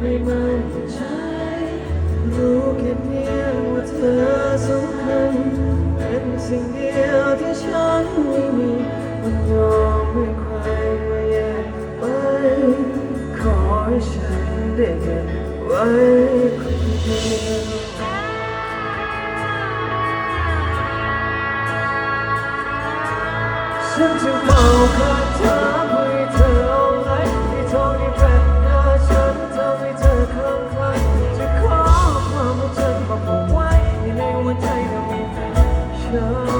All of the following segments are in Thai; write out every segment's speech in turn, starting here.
ไม่มั่นใจ รู้แค่เพียงว่าเธอสำคัญ เป็นสิ่งเดียวที่ฉันไม่มียอมให้ใครมาแยกไป ขอให้ฉันได้เก็บว้คนเดียวฉันจะเฝ้าคอยเธอ show.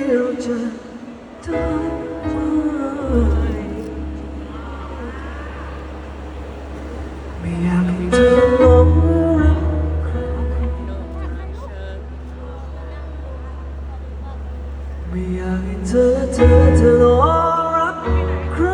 ียวจะทำได้ไม่อยากให้เธอหลงรักใครไม่อยากให้เธอเธอเธอหลงรักใคร